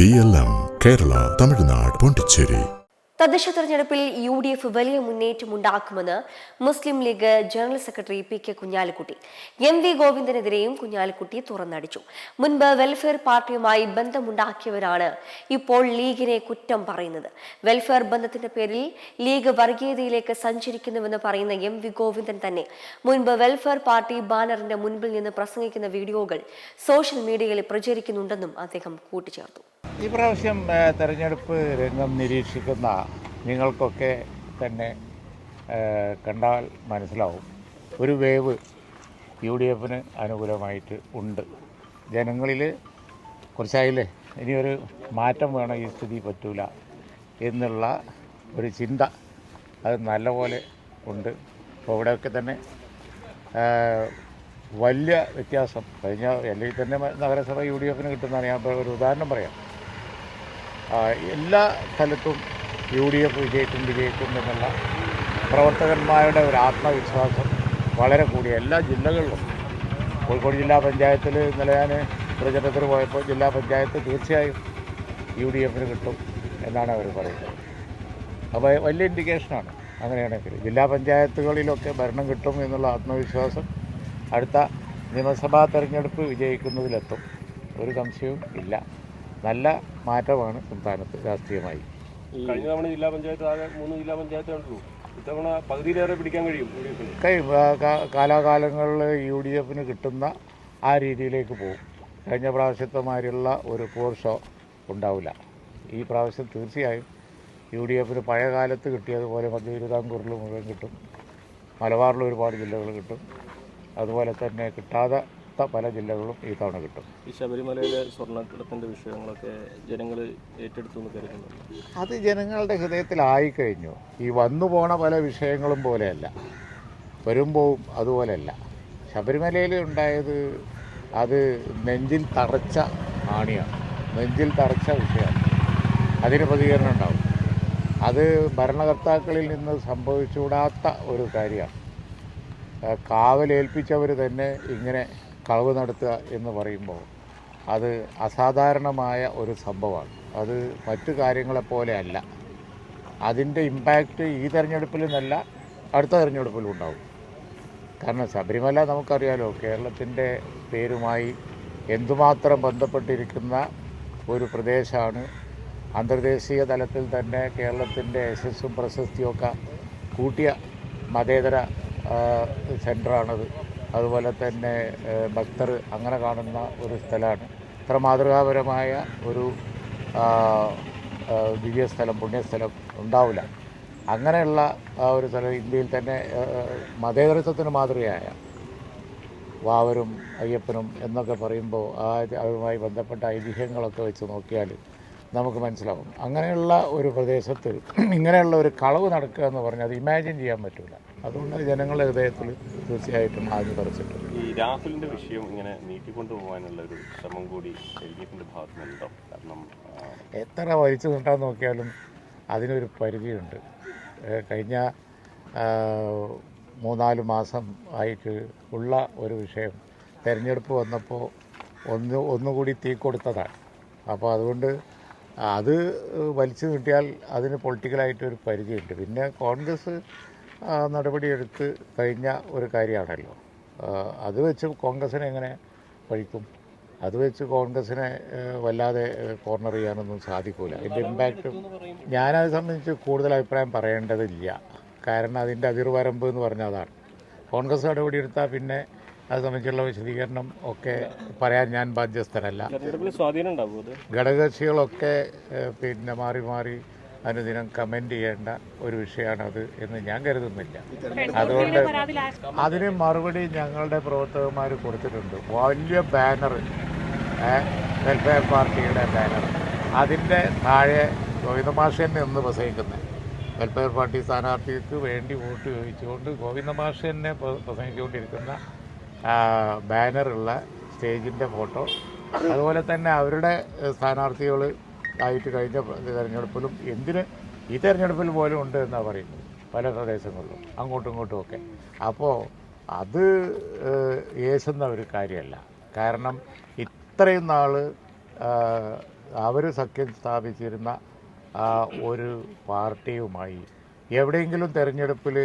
B L M Kerala Tamil Nadu Pondicherry തദ്ദേശ തെരഞ്ഞെടുപ്പിൽ U D F വലിയ മുന്നേറ്റമുണ്ടാക്കുമെന്ന് Muslim League general secretary P K Kunhalikutty. M V ഗോവിന്ദനെതിരെയും Kunhalikutty തുറന്നടിച്ചു. മുൻപ് welfare പാർട്ടിയുമായി ബന്ധമുണ്ടാക്കിയവരാണ് ഇപ്പോൾ ലീഗിനെ കുറ്റം പറയുന്നത്. വെൽഫെയർ ബന്ധത്തിന്റെ പേരിൽ ലീഗ് വർഗീയതയിലേക്ക് സഞ്ചരിക്കുന്നുവെന്ന് പറയുന്ന എം വി ഗോവിന്ദൻ തന്നെ. മുൻപ് വെൽഫെയർ പാർട്ടി ബാനറിന്റെ മുൻപിൽ നിന്ന് പ്രസംഗിക്കുന്ന വീഡിയോകൾ സോഷ്യൽ മീഡിയയിൽ പ്രചരിക്കുന്നുണ്ടെന്നും അദ്ദേഹം കൂട്ടിച്ചേർത്തു. ഈ പ്രാവശ്യം തെരഞ്ഞെടുപ്പ് രംഗം നിരീക്ഷിക്കുന്ന നിങ്ങൾക്കൊക്കെ തന്നെ കണ്ടാൽ മനസ്സിലാവും. ഒരു വേവ് യു ഡി എഫിന് അനുകൂലമായിട്ട് ഉണ്ട്. ജനങ്ങളിൽ കുറച്ചായില്ലേ? ഇനിയൊരു മാറ്റം വേണം ഈ സ്ഥിതി പറ്റൂല എന്നുള്ള ഒരു ചിന്ത അത് നല്ലപോലെ ഉണ്ട്. അപ്പോൾ ഇവിടെയൊക്കെ തന്നെ വലിയ വ്യത്യാസം. കഴിഞ്ഞ അല്ലെങ്കിൽ തന്നെ നഗരസഭ യു ഡി എഫിന് കിട്ടുന്നതാണ്. ഞാൻ ഒരു ഉദാഹരണം പറയാം. എല്ലാ സ്ഥലത്തും യു ഡി എഫ് വിജയിക്കും വിജയിക്കും എന്നുള്ള പ്രവർത്തകന്മാരുടെ ഒരു ആത്മവിശ്വാസം വളരെ കൂടിയ എല്ലാ ജില്ലകളിലും. കോഴിക്കോട് ജില്ലാ പഞ്ചായത്തിൽ ഇന്നലെ ഞാൻ പ്രചരണത്തിന് പോയപ്പോൾ ജില്ലാ പഞ്ചായത്ത് തീർച്ചയായും യു ഡി എഫിന് കിട്ടും എന്നാണ് അവർ പറയുന്നത്. അപ്പോൾ വലിയ ഇൻഡിക്കേഷനാണ് അങ്ങനെയാണെങ്കിൽ. ജില്ലാ പഞ്ചായത്തുകളിലൊക്കെ ഭരണം കിട്ടും എന്നുള്ള ആത്മവിശ്വാസം അടുത്ത നിയമസഭാ തെരഞ്ഞെടുപ്പ് വിജയിക്കുന്നതിലെത്തും. ഒരു സംശയവും ഇല്ല. നല്ല മാറ്റമാണ് സംസ്ഥാനത്ത് രാഷ്ട്രീയമായി. കഴിഞ്ഞ തവണ ജില്ലാ പഞ്ചായത്ത് ആകെ മൂന്ന് ജില്ലാ പഞ്ചായത്ത് കണ്ടുള്ളൂ ഇത്തവണ പകുതിയിലേറെ പിടിക്കാൻ കഴിയും കഴിയും. കാലാകാലങ്ങളിൽ യു ഡി എഫിന് കിട്ടുന്ന ആ രീതിയിലേക്ക് പോകും. കഴിഞ്ഞ പ്രാവശ്യത്തെ മാതിരിയുള്ള ഒരു പോർ ഷോ ഉണ്ടാവില്ല. ഈ പ്രാവശ്യം തീർച്ചയായും യു ഡി എഫിന് പഴയ കാലത്ത് കിട്ടിയതുപോലെ മധ്യ തിരുവിതാംകൂറിൽ മുഴുവൻ കിട്ടും. മലബാറിൽ ഒരുപാട് ജില്ലകൾ കിട്ടും. അതുപോലെ തന്നെ കിട്ടാത്ത പല ജില്ലകളും ഈ തവണ കിട്ടും. ഈ ശബരിമലയിലെ സ്വർണക്കടത്തിന്റെ വിഷയങ്ങളൊക്കെ ജനങ്ങൾ ഏറ്റെടുത്തു കരുതുന്നു അത് ജനങ്ങളുടെ ഹൃദയത്തിലായിക്കഴിഞ്ഞു. ഈ വന്നു പോണ പല വിഷയങ്ങളും പോലെയല്ല. വരുമ്പോവും അതുപോലെയല്ല. ശബരിമലയിൽ ഉണ്ടായത് അത് നെഞ്ചിൽ തറച്ച ആണിയാണ്. നെഞ്ചിൽ തറച്ച വിഷയമാണ്. അതിന് പ്രതികരണം ഉണ്ടാവും. അത് ഭരണകർത്താക്കളിൽ നിന്ന് സംഭവിച്ചുകൂടാത്ത ഒരു കാര്യമാണ്. കാവലേൽപ്പിച്ചവർ തന്നെ ഇങ്ങനെ കളവ് നടത്തുക എന്ന് പറയുമ്പോൾ അത് അസാധാരണമായ ഒരു സംഭവമാണ്. അത് മറ്റു കാര്യങ്ങളെപ്പോലെ അല്ല. അതിന്റെ ഇമ്പാക്റ്റ് ഈ തെരഞ്ഞെടുപ്പിൽ നിന്നല്ല അടുത്ത തെരഞ്ഞെടുപ്പിലും ഉണ്ടാവും. കാരണം ശബരിമല നമുക്കറിയാലോ കേരളത്തിന്റെ പേരുമായി എന്തുമാത്രം ബന്ധപ്പെട്ടിരിക്കുന്ന ഒരു പ്രദേശമാണ്. അന്തർദേശീയ തലത്തിൽ തന്നെ കേരളത്തിന്റെ യശസ്സും പ്രശസ്തിയൊക്കെ കൂട്ടിയ മതേതര സെന്ററാണത് അതുപോലെ തന്നെ ഭക്തർ അങ്ങനെ കാണുന്ന ഒരു സ്ഥലമാണ്. ഇത്ര മാതൃകാപരമായ ഒരു ദിവ്യ സ്ഥലം ദിവ്യസ്ഥലം പുണ്യസ്ഥലം ഉണ്ടാവില്ല. അങ്ങനെയുള്ള ഒരു സ്ഥലം ഇന്ത്യയിൽ തന്നെ മതേതരത്വത്തിന് മാതൃകയായ വാവരും അയ്യപ്പനും എന്നൊക്കെ പറയുമ്പോൾ ആ അതുമായി ബന്ധപ്പെട്ട ഐതിഹ്യങ്ങളൊക്കെ വെച്ച് നോക്കിയാൽ നമുക്ക് മനസ്സിലാവും. അങ്ങനെയുള്ള ഒരു പ്രദേശത്ത് ഇങ്ങനെയുള്ള ഒരു കളവ് നടക്കുക എന്ന് പറഞ്ഞാൽ അത് ഇമാജിൻ ചെയ്യാൻ പറ്റില്ല അതുകൊണ്ട് ജനങ്ങളുടെ ഹൃദയത്തിൽ തീർച്ചയായിട്ടും ആദ്യം പറിച്ചിട്ടുണ്ട്. ഈ രാഹുലിന്റെ വിഷയം ഇങ്ങനെ നീട്ടിക്കൊണ്ടു പോകാനുള്ള ഒരു ശ്രമം കൂടി എൽ ഡി ഭാഗത്തു നിന്നുണ്ടോ കാരണം എത്ര വലിച്ചു നീട്ടാൻ നോക്കിയാലും അതിനൊരു പരിധിയുണ്ട്. കഴിഞ്ഞ മൂന്നാൽ മാസം ആയിട്ട് ഉള്ള ഒരു വിഷയം തിരഞ്ഞെടുപ്പ് വന്നപ്പോൾ ഒന്ന് ഒന്നുകൂടി തീ കൊടുത്തതാണ്. അപ്പോൾ അതുകൊണ്ട് അത് വലിച്ചു നീട്ടിയാൽ അതിന് പൊളിറ്റിക്കലായിട്ട് ഒരു പരിധിയുണ്ട്. പിന്നെ കോൺഗ്രസ് നടപടിയെടുത്ത് കഴിഞ്ഞ ഒരു കാര്യമാണല്ലോ. അത് വെച്ച് കോൺഗ്രസിനെ എങ്ങനെ പഴിക്കും അത് വെച്ച് കോൺഗ്രസിനെ വല്ലാതെ കോർണർ ചെയ്യാനൊന്നും സാധിക്കില്ല അതിന്റെ ഇമ്പാക്റ്റ് ഞാനത് സംബന്ധിച്ച് കൂടുതൽ അഭിപ്രായം പറയേണ്ടതില്ല. കാരണം അതിന്റെ അതിർവരമ്പ് എന്ന് പറഞ്ഞാൽ അതാണ്. കോൺഗ്രസ് നടപടിയെടുത്താൽ പിന്നെ അത് സംബന്ധിച്ചുള്ള വിശദീകരണം ഒക്കെ പറയാൻ ഞാൻ ബാധ്യസ്ഥനല്ല. ഘടകകക്ഷികളൊക്കെ പിന്നെ മാറി മാറി അനുദിനം കമന്റ് ചെയ്യേണ്ട ഒരു വിഷയമാണത് എന്ന് ഞാൻ കരുതുന്നില്ല. അതുകൊണ്ട് അതിന് മറുപടി ഞങ്ങളുടെ പ്രവർത്തകന്മാർ കൊടുത്തിട്ടുണ്ട്. വലിയ ബാനർ വെൽഫെയർ പാർട്ടിയുടെ ബാനർ അതിന്റെ താഴെ ഗോവിന്ദമാഷൻ എന്ന് പ്രസംഗിക്കുന്നത് വെൽഫെയർ പാർട്ടി സ്ഥാനാർത്ഥിക്ക് വേണ്ടി വോട്ട് ചോദിച്ചുകൊണ്ട് ഗോവിന്ദമാഷനെ പ്രസംഗിച്ചുകൊണ്ടിരിക്കുന്ന ബാനറുള്ള സ്റ്റേജിന്റെ ഫോട്ടോ. അതുപോലെ തന്നെ അവരുടെ സ്ഥാനാർത്ഥികൾ ആയിട്ട് കഴിഞ്ഞ തെരഞ്ഞെടുപ്പിലും എന്തിന് ഈ തെരഞ്ഞെടുപ്പിൽ പോലും ഉണ്ട് എന്നാണ് പറയുന്നത് പല പ്രദേശങ്ങളിലും അങ്ങോട്ടും ഇങ്ങോട്ടും ഒക്കെ. അപ്പോൾ അത് ഏശുന്ന ഒരു കാര്യമല്ല. കാരണം ഇത്രയും നാൾ അവർ സഖ്യം സ്ഥാപിച്ചിരുന്ന ഒരു പാർട്ടിയുമായി എവിടെയെങ്കിലും തിരഞ്ഞെടുപ്പിൽ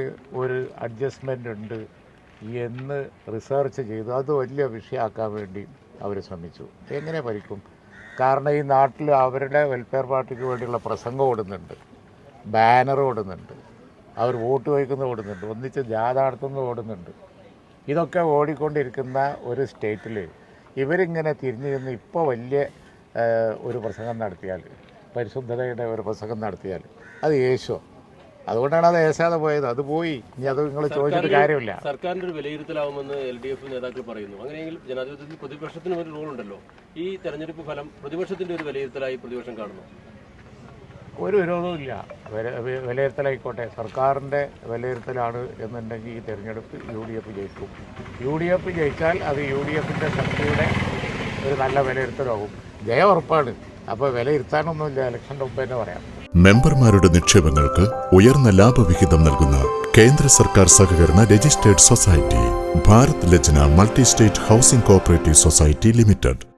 ഒരു അഡ്ജസ്റ്റ്മെന്റ് ഉണ്ട് എന്ന് റിസർച്ച് ചെയ്തു. അത് വലിയ വിഷയമാക്കാൻ വേണ്ടി അവർ ശ്രമിച്ചു. എങ്ങനെ ഭരിക്കും? കാരണം ഈ നാട്ടിൽ അവരുടെ വെൽഫെയർ പാർട്ടിക്ക് വേണ്ടിയുള്ള പ്രസംഗം ഓടുന്നുണ്ട്. ബാനർ ഓടുന്നുണ്ട്. അവർ വോട്ട് വയ്ക്കുന്ന ഓടുന്നുണ്ട്. ഒന്നിച്ച് ജാഥ ഓടുന്നുണ്ട്. ഇതൊക്കെ ഓടിക്കൊണ്ടിരിക്കുന്ന ഒരു സ്റ്റേറ്റിൽ ഇവരിങ്ങനെ തിരിഞ്ഞു നിന്ന് ഇപ്പോൾ വലിയ ഒരു പ്രസംഗം നടത്തിയാൽ പരിശുദ്ധതയുടെ ഒരു പ്രസംഗം നടത്തിയാൽ അത് യേശോ അതുകൊണ്ടാണ് അത് ഏശാതെ പോയത്. അത് പോയി. ഇനി അത് നിങ്ങൾ ചോദിച്ചിട്ട് കാര്യമില്ല. സർക്കാരിന്റെ ഒരു വിലയിരുത്തലാവുമെന്ന് എൽ ഡി എഫ് നേതാക്കൾ പറയുന്നു. അങ്ങനെയെങ്കിൽ ജനാധിപത്യത്തിൽ പ്രതിപക്ഷത്തിന് ഒരു റോൾ ഉണ്ടല്ലോ ഈ തെരഞ്ഞെടുപ്പ് ഫലം പ്രതിപക്ഷത്തിന്റെ ഒരു വിലയിരുത്തലായി പ്രതിപക്ഷം കാണുന്നു. ഒരു വിരോധവും ഇല്ല. വില വി- വിലയിരുത്തലായിക്കോട്ടെ. സർക്കാരിന്റെ വിലയിരുത്തലാണ് എന്നുണ്ടെങ്കിൽ ഈ തെരഞ്ഞെടുപ്പ് യു ഡി എഫ് ജയിക്കും. യു ഡി എഫ് ജയിച്ചാൽ അത് യു ഡി എഫിന്റെ ശക്തിയുടെ ഒരു നല്ല വിലയിരുത്തലാവും ജയം ഉറപ്പാണ്. അപ്പോൾ വിലയിരുത്താനൊന്നുമില്ല. ഇലക്ഷന്റെ മുമ്പ് തന്നെ പറയാം. മെമ്പർമാരുടെ നിക്ഷേപങ്ങൾക്ക് ഉയർന്ന ലാഭവിഹിതം നൽകുന്ന കേന്ദ്ര സർക്കാർ സഹകരണ registered society Bharat Lajna multi state housing cooperative society limited.